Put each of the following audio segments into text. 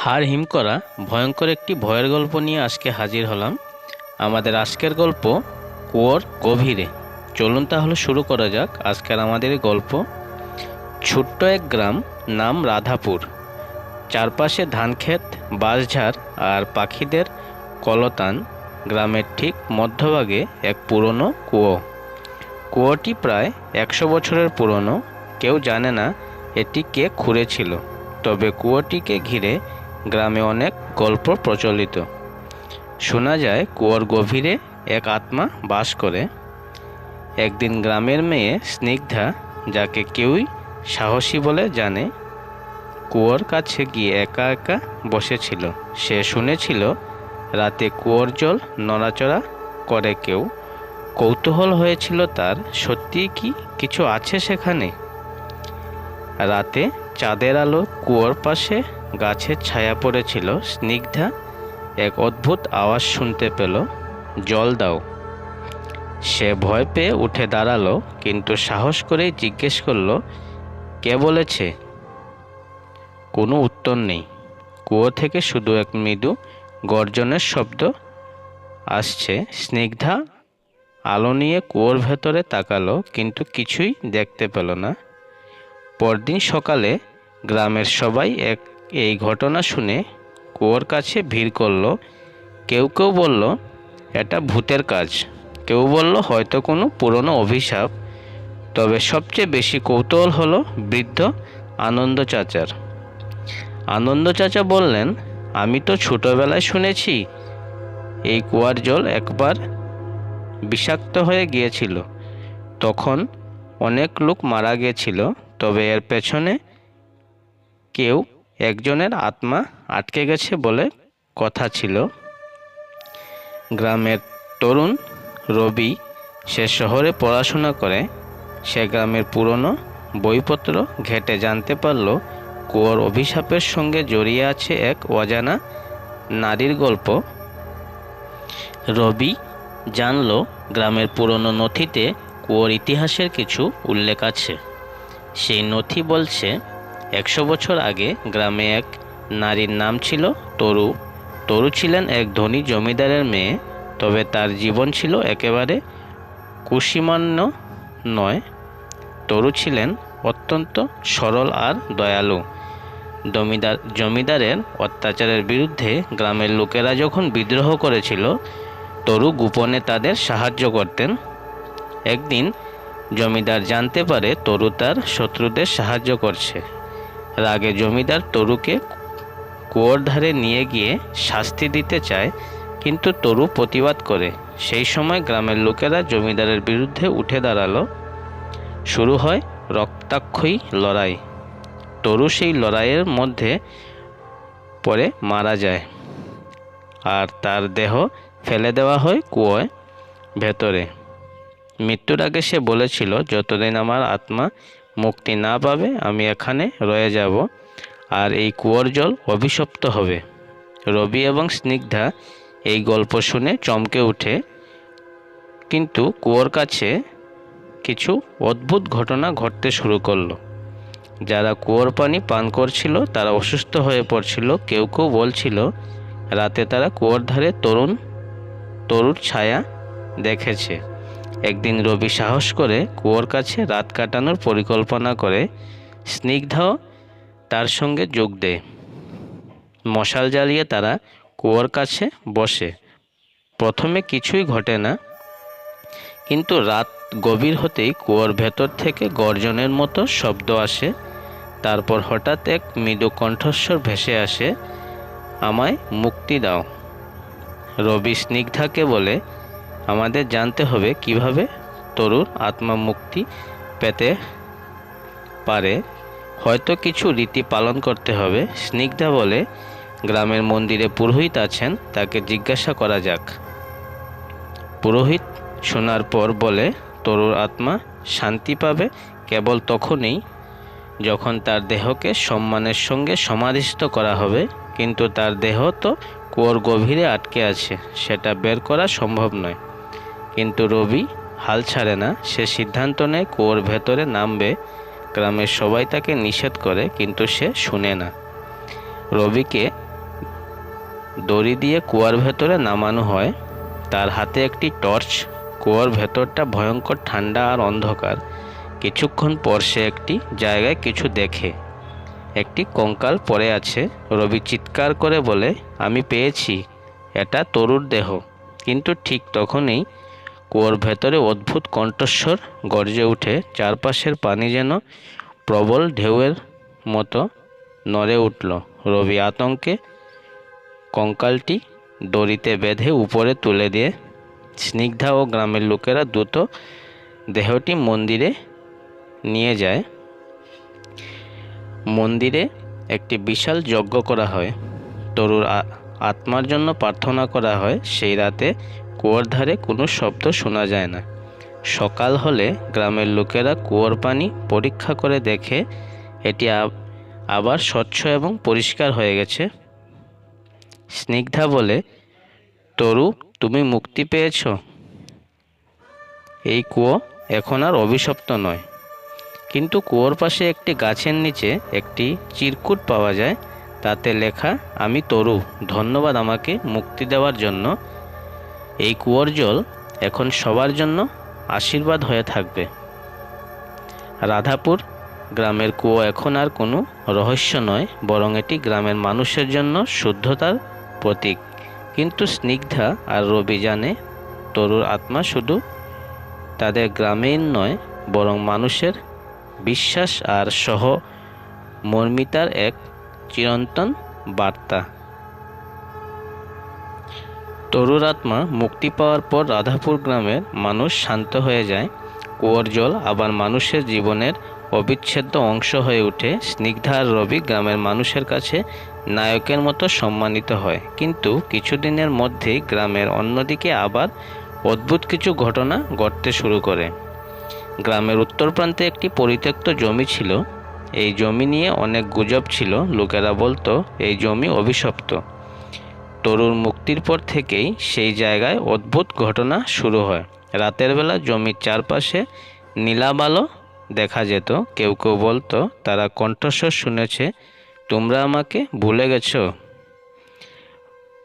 হাড় হিম করা ভয়ঙ্কর একটি ভয়ের গল্প নিয়ে আজকে হাজির হলাম। আমাদের আজকের গল্প কুয়োর গভীরে। চলুন তাহলে শুরু করা যাক আজকের আমাদের গল্প। ছোট্ট এক গ্রাম নাম রাধাপুর। চারপাশে ধানক্ষেত, বাঁশঝাড় আর পাখিদের কলতান গ্রামের ঠিক মধ্যভাগে এক পুরনো কুয়ো। কুয়োটি প্রায় একশো বছরের পুরনো। কেউ জানে না এটি কে খুঁড়েছিল। তবে কুয়োটিকে ঘিরে গ্রামে অনেক গল্প প্রচলিত। শোনা যায়, কুয়োর গভীরে এক আত্মা বাস করে। একদিন গ্রামের মেয়ে স্নিগ্ধা, যাকে কেউই সাহসী বলে জানে, কুয়োর কাছে গিয়ে একা একা বসেছিল। সে শুনেছিল, রাতে কুয়োর জল নড়াচড়া করে কেউ। কৌতূহল হয়েছিল তার সত্যি কি কিছু আছে সেখানে? রাতে চাঁদের আলো কুয়োর পাশে গাছের ছায়া পড়েছিল, স্নিগ্ধা এক অদ্ভুত আওয়াজ শুনতে পেল, জল দাও। সে ভয় পেয়ে উঠে দাঁড়াল, কিন্তু সাহস করেই জিজ্ঞেস করল, কে বলেছে? কোনো উত্তর নেই। কুয়ো থেকে শুধু এক মৃদু গর্জনের শব্দ আসছে। স্নিগ্ধা আলো নিয়ে কুয়োর ভেতরে তাকালো, কিন্তু কিছুই দেখতে পেল না। পরদিন সকালে গ্রামের সবাই এক এই ঘটনা শুনে কুয়োর কাছে ভিড় করল। কেউ কেউ বলল, এটা ভূতের কাজ। কেউ বলল, হয়তো কোনো পুরনো অভিশাপ। তবে সবচেয়ে বেশি কৌতূহল হলো বৃদ্ধ আনন্দ চাচার। আনন্দ চাচা বললেন, আমি তো ছোটোবেলায় শুনেছি, এই কুয়ার জল একবার বিষাক্ত হয়ে গিয়েছিল। তখন অনেক লোক মারা গিয়েছিল, তবে এর পেছনে কেউ একজনের আত্মা আটকে গেছে বলে কথা ছিল। গ্রামের তরুণ রবি সে শহরে পড়াশোনা করে। সে গ্রামের পুরনো বইপত্র ঘেটে জানতে পারল, কুয়োর অভিশাপের সঙ্গে জড়িয়ে আছে এক অজানা নারীর গল্প। রবি জানল, গ্রামের পুরনো নথিতে কুয়োর ইতিহাসের কিছু উল্লেখ আছে। সেই নথি বলছে একশো বছর আগে গ্রামে এক নারীর নাম ছিল তরু। তরু ছিলেন এক ধনী জমিদারের মেয়ে, তবে তার জীবন ছিল একেবারে কুসিমান্য নয়। তরু ছিলেন অত্যন্ত সরল আর দয়ালু। জমিদার, জমিদারের অত্যাচারের বিরুদ্ধে গ্রামের লোকেরা যখন বিদ্রোহ করেছিল, তরু গোপনে তাদের সাহায্য করতেন। একদিন জমিদার জানতে পারে তরু তার শত্রুদের সাহায্য করছে। রাগে জমিদার তরুকে কুয়োর ধারে নিয়ে গিয়ে শাস্তি দিতে চায়, কিন্তু তরু প্রতিবাদ করে। সেই সময় গ্রামের লোকেরা জমিদারের বিরুদ্ধে উঠে দাঁড়াল। শুরু হয় রক্তাক্ষয়ী লড়াই। তরু সেই লড়াইয়ের মধ্যে পরে মারা যায় আর তার দেহ ফেলে দেওয়া হয় কুয়োয় ভেতরে। মৃত্যুর আগে সে বলেছিল, যতদিন আমার আত্মা মুক্তি না পাবে, আমি এখানে রয়ে যাব। আর এই কুয়োর জল অভিশপ্ত হবে। রবি এবং স্নিগ্ধা এই গল্প শুনে চমকে উঠে। কিন্তু কুয়োর কাছে কিছু অদ্ভুত ঘটনা ঘটতে শুরু করল। যারা কুয়োর পানি পান করছিল, তারা অসুস্থ হয়ে পড়ছিল। কেউ কেউ বলছিল, রাতে তারা কুয়োর ধারে তরুণ, তরুর ছায়া দেখেছে। একদিন রবি সাহস করে কুয়োর কাছে রাত কাটানোর পরিকল্পনা করে স্নিগ্ধাও তার সঙ্গে যোগ দেয়। মশাল জ্বালিয়ে তারা কুয়োর কাছে বসে। প্রথমে কিছুই ঘটে না, কিন্তু রাত গভীর হতেই কুয়োর ভেতর থেকে গর্জনের মতো শব্দ আসে। তারপর হঠাৎ এক মৃদু কণ্ঠস্বর ভেসে আসে, আমায় মুক্তি দাও। রবি স্নিগ্ধাকে বলে আমাদের জানতে হবে কীভাবে আত্মা মুক্তি পেতে পারে। হয়তো কিছু রীতি পালন করতে হবে। স্নিগ্ধা বলে, গ্রামের মন্দিরে পুরোহিত আছেন, তাকে জিজ্ঞাসা করা যাক। পুরোহিত শোনার পর বলে, তরুর আত্মা শান্তি পাবে কেবল তখনই যখন তার দেহকে সম্মানের সঙ্গে সমাধিস্থ করা হবে। কিন্তু তার দেহ তো কুয়োর গভীরে আটকে আছে, সেটা বের করা সম্ভব নয়। কিন্তু রবি হাল ছাড়ে না। সে সিদ্ধান্ত নেয় কুয়োর ভেতরে নামবে। গ্রামের সবাই তাকে নিষেধ করে, কিন্তু সে শুনে না। রবিকে দড়ি দিয়ে কুয়ার ভেতরে নামানো হয়। তার হাতে একটি টর্চ। কুয়ার ভেতরটা ভয়ঙ্কর, ঠান্ডা আর অন্ধকার। কিছুক্ষণ পর সে একটি জায়গায় কিছু দেখে। একটি কঙ্কাল পড়ে আছে। রবি চিৎকার করে বলে, আমি পেয়েছি। এটা তরুর দেহ। কিন্তু ঠিক তখনই কুয়োর ভেতরে অদ্ভুত কণ্ঠস্বর গর্জে উঠে, চারপাশের পানি যেন প্রবল ঢেউয়ের মতো নড়ে উঠল। রবি আতঙ্কে কঙ্কালটি দড়িতে বেঁধে উপরে তুলে দিয়ে স্নিগ্ধা ও গ্রামের লোকেরা দ্রুত দেহটি মন্দিরে নিয়ে যায়। মন্দিরে একটি বিশাল যজ্ঞ করা হয়। তরুর আত্মার জন্য প্রার্থনা করা হয়। সেই রাতে কুয়োর ধারে কোনো শব্দ শোনা যায় না। সকাল হলে গ্রামের লোকেরা কুয়োর পানি পরীক্ষা করে দেখে, এটি আব- আবার স্বচ্ছ এবং পরিষ্কার হয়ে গেছে। স্নিগ্ধা বলে, তরু, তুমি মুক্তি পেয়েছ। এই কুয়ো এখন আর অভিশপ্ত নয়। কিন্তু কুয়োর পাশে একটি গাছের নিচে একটি চিরকুট পাওয়া যায়। তাতে লেখা, আমি তরু, ধন্যবাদ আমাকে মুক্তি দেওয়ার জন্য। এই কুয়োর জল এখন সবার জন্য আশীর্বাদ হয়ে থাকবে। রাধাপুর গ্রামের কুয়ো এখন আর কোনো রহস্য নয়, বরং এটি গ্রামের মানুষের জন্য শুদ্ধতার প্রতীক। কিন্তু স্নিগ্ধা আর রবি জানে, তরুর আত্মা শুধু তাদের গ্রামেই নয়, বরং মানুষের বিশ্বাস আর সহ মর্মিতার এক চিরন্তন বার্তা। তরুর আত্মা মুক্তি পাওয়ার পর রাধাপুর গ্রামের মানুষ শান্ত হয়ে যায়। কুয়োর জল আবার মানুষের জীবনের অবিচ্ছেদ্য অংশ হয়ে উঠে। স্নিগ্ধার রবি গ্রামের মানুষের কাছে নায়কের মতো সম্মানিত হয়। কিন্তু কিছুদিনের মধ্যেই গ্রামের অন্যদিকে আবার অদ্ভুত কিছু ঘটনা ঘটতে শুরু করে। গ্রামের উত্তর প্রান্তে একটি পরিত্যক্ত জমি ছিল। এই জমি নিয়ে অনেক গুজব ছিল। লোকেরা বলতো, এই জমি অভিশপ্ত। তরুর মুক্তির পর থেকেই সেই জায়গায় অদ্ভুত ঘটনা শুরু হয়। রাতের বেলা জমির চারপাশে নীলাবালো দেখা যেত। কেউ কেউ বলতো, তারা কণ্ঠস্বর শুনেছে, তোমরা আমাকে ভুলে গেছো?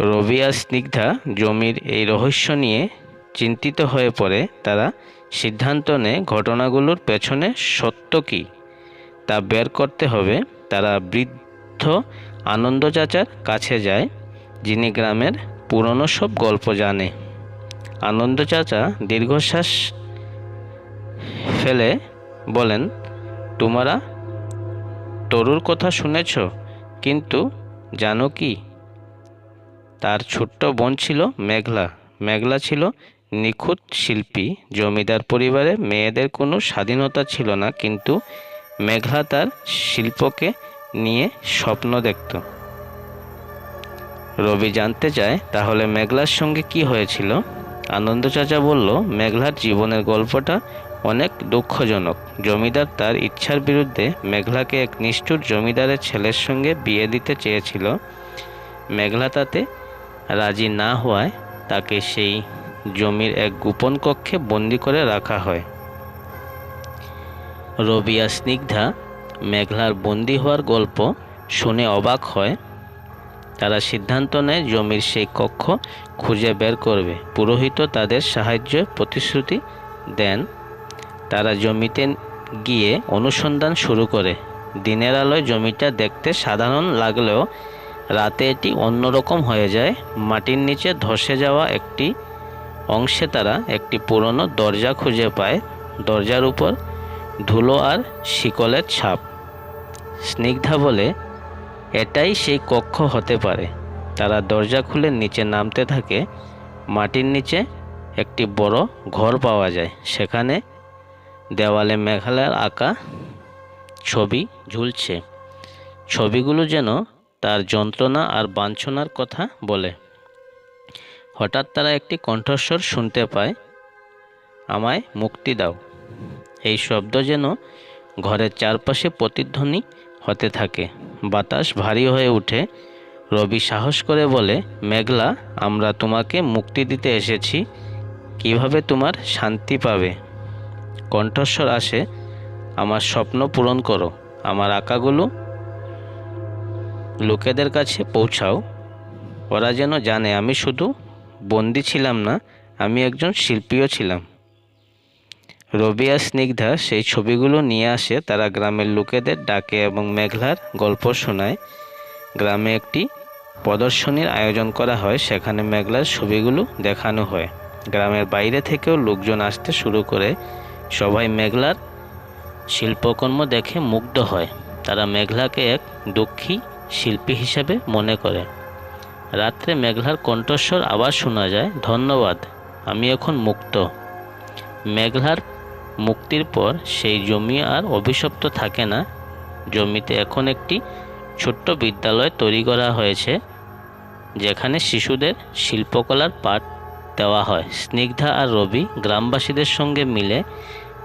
রবিয়া স্নিগ্ধা জমির এই রহস্য নিয়ে চিন্তিত হয়ে পড়ে। তারা সিদ্ধান্ত নেয়, ঘটনাগুলোর পেছনে সত্য কী? তা বের করতে হবে। তারা বৃদ্ধ আনন্দ চাচার কাছে যায়। যিনি গ্রামের পুরনো সব গল্প জানে। আনন্দ চাচা দীর্ঘশ্বাস ফেলে বলেন, তোমরা তরুর কথা শুনেছ, কিন্তু জানো কি? তার ছোট্ট বোন ছিল মেঘলা। মেঘলা ছিল নিখুঁত শিল্পী। জমিদার পরিবারে মেয়েদের কোনো স্বাধীনতা ছিল না, কিন্তু মেঘলা তার শিল্পকে নিয়ে স্বপ্ন দেখত। রবি জানতে চায়, তাহলে মেঘলার সঙ্গে কি হয়েছিল? আনন্দ চাচা বলল, মেঘলার জীবনের গল্পটা অনেক দুঃখজনক। জমিদার তার ইচ্ছার বিরুদ্ধে মেঘলাকে এক নিষ্ঠুর জমিদারের ছেলের সঙ্গে বিয়ে দিতে চেয়েছিল। মেঘলা তাতে রাজি না হওয়ায় তাকে সেই জমির এক গোপন কক্ষে বন্দি করে রাখা হয়। রবি আর স্নিগ্ধা মেঘলার বন্দি হওয়ার গল্প শুনে অবাক হয়। তারা সিদ্ধান্ত নেয় জমির সেই কক্ষ খুঁজে বের করবে। পুরোহিত তাদের সাহায্য প্রতিশ্রুতি দেন। তারা জমিতে গিয়ে অনুসন্ধান শুরু করে। দিনের আলোয় জমিটা দেখতে সাধারণ লাগলেও রাতে এটি অন্যরকম হয়ে যায়। মাটির নিচে ধসে যাওয়া একটি অংশে তারা একটি পুরনো দরজা খুঁজে পায়। দরজার উপর ধুলো আর শিকলের ছাপ। স্নিগ্ধা বলে এটাই সেই কক্ষ হতে পারে। তারা দরজা খুলে নিচে নামতে থাকে। মাটির নিচে একটি বড় ঘর পাওয়া যায়। সেখানে দেওয়ালে মেঘালয়ের আঁকা ছবি ঝুলছে। ছবিগুলো যেন তার যন্ত্রণা আর বাঞ্ছনার কথা বলে। হঠাৎ তারা একটি কণ্ঠস্বর শুনতে পায়, আমায় মুক্তি দাও। এই শব্দ যেন ঘরের চারপাশে প্রতিধ্বনি হতে থাকে। বাতাস ভারী হয়ে উঠে। রবি সাহস করে বলে, মেঘলা, আমরা তোমাকে মুক্তি দিতে এসেছি। কীভাবে তোমার শান্তি পাবে? কণ্ঠস্বর আসে, আমার স্বপ্ন পূরণ করো। আমার আঁকাগুলো লোকেদের কাছে পৌঁছাও। ওরা যেন জানে, আমি শুধু বন্দি ছিলাম না, আমি একজন শিল্পীও ছিলাম। রবি আর স্নিগ্ধা সেই ছবিগুলো নিয়ে আসে, তারা গ্রামের লোকেদের ডাকে এবং মেঘলার গল্প শোনায়। গ্রামে একটি প্রদর্শনীর আয়োজন করা হয়, সেখানে মেঘলার ছবিগুলো দেখানো হয়। গ্রামের বাইরে থেকেও লোকজন আসতে শুরু করে। সবাই মেঘলার শিল্পকর্ম দেখে মুগ্ধ হয়। তারা মেঘলাকে এক দুঃখী শিল্পী হিসেবে মনে করে। রাত্রে মেঘলার কণ্ঠস্বর আবার শোনা যায়, ধন্যবাদ, আমি এখন মুক্ত। মেঘলার মুক্তির পর সেই জমি আর অভিশপ্ত থাকে না। জমিতে এখন একটি ছোট্ট বিদ্যালয় তৈরি করা হয়েছে, যেখানে শিশুদের শিল্পকলার পাঠ দেওয়া হয়। স্নিগ্ধা আর রবি গ্রামবাসীদের সঙ্গে মিলে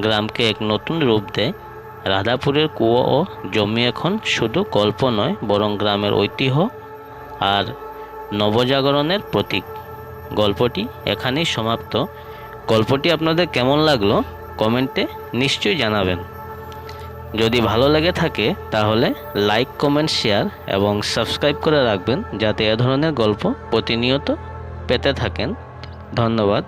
গ্রামকে এক নতুন রূপ দেয়। রাধাপুরের কুয়ো ও জমি এখন শুধু গল্প নয়, বরং গ্রামের ঐতিহ্য আর নবজাগরণের প্রতীক। গল্পটি এখানেই সমাপ্ত। গল্পটি আপনাদের কেমন লাগল? কমেন্টে নিশ্চয়ই জানাবেন। যদি ভালো লেগে থাকে, তাহলে লাইক, কমেন্ট, শেয়ার এবং সাবস্ক্রাইব করে রাখবেন যাতে এ ধরনের গল্প প্রতিনিয়ত পেতে থাকেন। ধন্যবাদ।